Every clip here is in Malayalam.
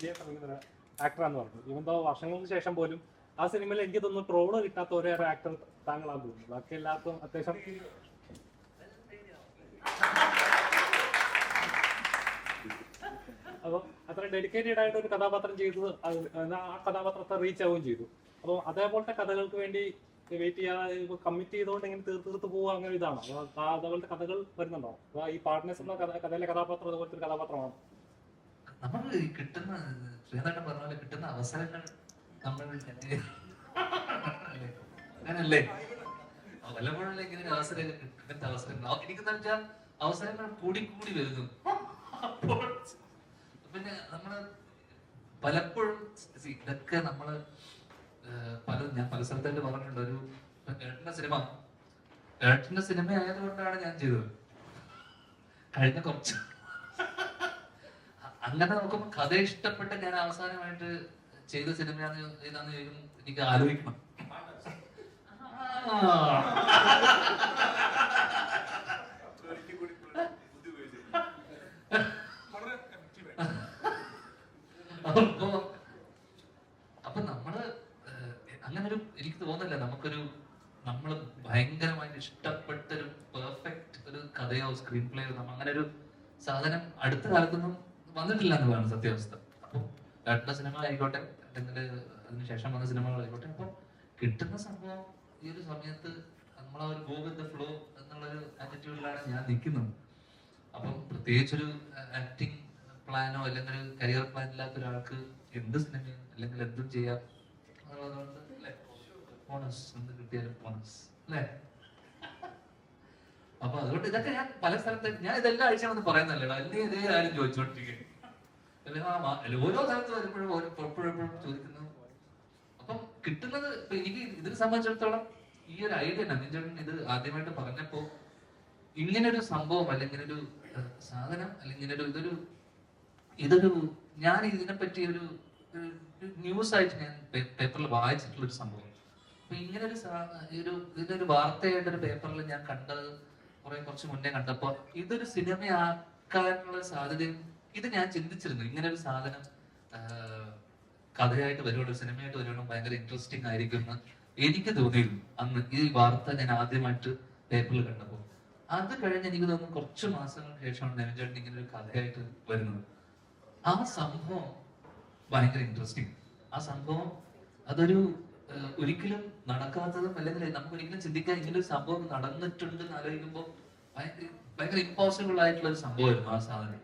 ശ്രമിക്കുന്ന ആക്ടറാന്ന് പറഞ്ഞു. ഇവന്തോ വർഷങ്ങൾക്ക് ശേഷം പോലും ആ സിനിമയിൽ എനിക്ക് തോന്നുന്നു ട്രോൾ കിട്ടാത്ത ഒരേ ആക്ടർ താങ്കളാന്ന് തോന്നുന്നു. ബാക്കി എല്ലാവർക്കും അത്യാവശ്യം അപ്പോൾ അത്ര ഡെഡിക്കേറ്റഡ് ആയിട്ട് ഒരു കഥാപാത്രം ചെയ്തത് ആ കഥാപാത്രത്തെ റീച്ച് ആവുകയും ചെയ്തു. അപ്പോൾ അതേപോലത്തെ കഥകൾക്ക് വേണ്ടി വെയിറ്റ് ചെയ്യാതെ കമ്മിറ്റ് ചെയ്തുകൊണ്ട് ഇങ്ങനെ തീർത്ത് തീർത്ത് പോവുക അങ്ങനെ ഇതാണോ. അതേപോലത്തെ കഥകൾ വരുന്നുണ്ടോ? അതോ ഈ പാർട്ട്നേഴ്സ് എന്ന കഥ കഥയിലെ കഥാപാത്രം അതുപോലത്തെ ഒരു കഥാപാത്രമാണ്? ഈ കിട്ടുന്ന ശ്രീനാഥൻ പറഞ്ഞ പോലെ കിട്ടുന്ന അവസരങ്ങൾ നമ്മൾ അങ്ങനല്ലേ? വല്ലപ്പോഴല്ലേ ഇങ്ങനെ ഒരു അവസരം ഇങ്ങനത്തെ അവസരങ്ങൾ. എനിക്കെന്ന് വെച്ചാൽ അവസരങ്ങൾ കൂടി കൂടി വരുന്നു. അപ്പോൾ പിന്നെ നമ്മൾ പലപ്പോഴും ഇതൊക്കെ നമ്മൾ പല ഞാൻ പല സ്ഥലത്തായിട്ട് പറഞ്ഞിട്ടുണ്ട്. ഒരു ഏട്ടന്റെ സിനിമ. ഏട്ടന്റെ സിനിമ ആയതുകൊണ്ടാണ് ഞാൻ ചെയ്തത്. കഴിഞ്ഞ കുറച്ച് അങ്ങനെ നോക്കുമ്പോ കഥ ഇഷ്ടപ്പെട്ട ഞാൻ അവസാനമായിട്ട് ചെയ്ത സിനിമയാന്ന് ഏതാന്ന് ചോദിക്കും എനിക്ക് ആലോചിക്കണം. അപ്പൊ അപ്പൊ നമ്മൾ അങ്ങനൊരു എനിക്ക് തോന്നുന്നില്ല നമുക്കൊരു നമ്മൾ ഭയങ്കരമായിട്ട് ഇഷ്ടപ്പെട്ട ഒരു പെർഫെക്റ്റ് ഒരു കഥയോ സ്ക്രീൻ പ്ലേയോ നമ്മ അങ്ങനെ ഒരു സാധനം അടുത്ത കാലത്തൊന്നും വന്നിട്ടില്ല പറയുന്നത് സത്യാവസ്ഥ. അപ്പോൾ കണ്ട സിനിമ ആയിക്കോട്ടെ അല്ലെങ്കിൽ അതിനുശേഷം വന്ന സിനിമകളായിക്കോട്ടെ അപ്പോൾ കിട്ടുന്ന സംഭവം ഈ ഒരു സമയത്ത് നമ്മളെ ഒരു ഗോ വിത്ത് ഫ്ലോ എന്നുള്ളൊരു ആറ്റിറ്റ്യൂഡിലാണ് ഞാൻ നിൽക്കുന്നത്. അപ്പം പ്രത്യേകിച്ചൊരു ആക്ടിങ് പ്ലാനോ അല്ലെങ്കിൽ കരിയർ പ്ലാൻ ഇല്ലാത്ത ഒരാൾക്ക് എന്ത് സിനിമയും അല്ലെങ്കിൽ എന്തും ചെയ്യാം എന്നുള്ളതുകൊണ്ട് അല്ലേ? ബോണസ് എന്ത് കിട്ടിയാലും ബോണസ് അല്ലേ? അപ്പൊ അതുകൊണ്ട് ഇതൊക്കെ ഞാൻ പല സ്ഥലത്ത് ഞാൻ ഇതെല്ലാം ആഴ്ചയാണെന്ന് പറയുന്നല്ലോ അല്ലെങ്കിൽ ഇതേ ആരും ചോദിച്ചോണ്ടിരിക്കും. അല്ലെങ്കിൽ ആ മാ- അല്ല, ഓരോ സ്ഥലത്ത് വരുമ്പോഴും എപ്പോഴും ചോദിക്കുന്നു. അപ്പം കിട്ടുന്നത് ഇപ്പൊ എനിക്ക് ഇതിനെ സംബന്ധിച്ചിടത്തോളം ഈ ഒരു ഐഡിയ നന്ദിചേട്ടൻ ഇത് ആദ്യമായിട്ട് പറഞ്ഞപ്പോ ഇങ്ങനൊരു സംഭവം അല്ലെങ്കിൽ ഒരു സാധനം അല്ലെങ്കിൽ ഒരു ഇതൊരു ഇതൊരു ഞാൻ ഇതിനെ പറ്റി ഒരു ന്യൂസ് ആയിട്ട് ഞാൻ പേപ്പറിൽ വായിച്ചിട്ടുള്ള ഒരു സംഭവം. അപ്പൊ ഇങ്ങനെ ഒരു വാർത്തയായിട്ട് ഒരു പേപ്പറിൽ ഞാൻ കണ്ടത് കുറെ കുറച്ച് മുന്നേ കണ്ടപ്പോ ഇതൊരു സിനിമയാക്കാനുള്ള സാധ്യതയും ഇത് ഞാൻ ചിന്തിച്ചിരുന്നു. ഇങ്ങനെ ഒരു സാധനം കഥയായിട്ട് വരുവാണ് സിനിമയായിട്ട് വരുവാണ് ഭയങ്കര ഇൻട്രസ്റ്റിംഗ് ആയിരിക്കും എന്ന് എനിക്ക് തോന്നിയിരുന്നു. അന്ന് ഈ വാർത്ത ഞാൻ ആദ്യമായിട്ട് പേപ്പറിൽ കണ്ടപ്പോൾ അത് കഴിഞ്ഞ് എനിക്ക് തോന്നുന്നു കുറച്ച് മാസങ്ങൾക്ക് ശേഷമാണ് നെവിൻചേട്ടൻ ഇങ്ങനെ ഒരു കഥയായിട്ട് വരുന്നത്. ആ സംഭവം ഭയങ്കര ഇൻട്രസ്റ്റിംഗ് ആ സംഭവം അതൊരു ഒരിക്കലും നടക്കാത്തതും അല്ലെങ്കിൽ നമുക്ക് ഒരിക്കലും ചിന്തിക്കാൻ ഇങ്ങനെ ഒരു സംഭവം നടന്നിട്ടുണ്ട് എന്ന് ആലോചിക്കുമ്പോൾ ഭയങ്കര ഇമ്പോസിബിൾ ആയിട്ടുള്ള ഒരു സംഭവമായിരുന്നു ആ സാധനം.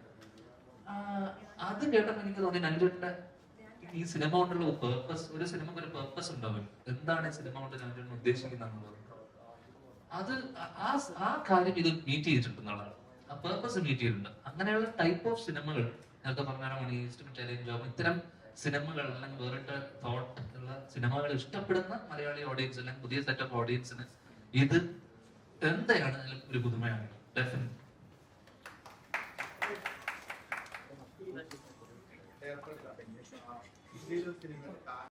അത് കേട്ടപ്പോൾ എനിക്ക് തോന്നി നല്ലൊരു ഈ സിനിമ കൊണ്ടുള്ള പേർപ്പസ് ഒരു സിനിമക്ക് ഒരു പേർപ്പസ് ഉണ്ടാവും എന്താണ് സിനിമ കൊണ്ട് ഞാൻ ഉദ്ദേശിക്കുന്നത് അത് ആ- ആ കാര്യം ഇത് മീറ്റ് ചെയ്തിട്ടുണ്ട് ആ പേർപ്പസ് മീറ്റ് ചെയ്തിട്ടുണ്ട്. അങ്ങനെയുള്ള ടൈപ്പ് ഓഫ് സിനിമകൾ നേരത്തെ പറഞ്ഞ മണി ജോബ് ഇത്തരം സിനിമകൾ അല്ലെങ്കിൽ വേറിട്ട തോട്ട് ഉള്ള സിനിമകൾ ഇഷ്ടപ്പെടുന്ന മലയാളി ഓഡിയൻസ് അല്ലെങ്കിൽ പുതിയ സെറ്റ് ഓഫ് ഓഡിയൻസിന് ഇത് എന്തെയാണ് ഒരു പുതുമയാണ് ഡെഫിനറ്റ് ഏർപ്പെടുത്താം.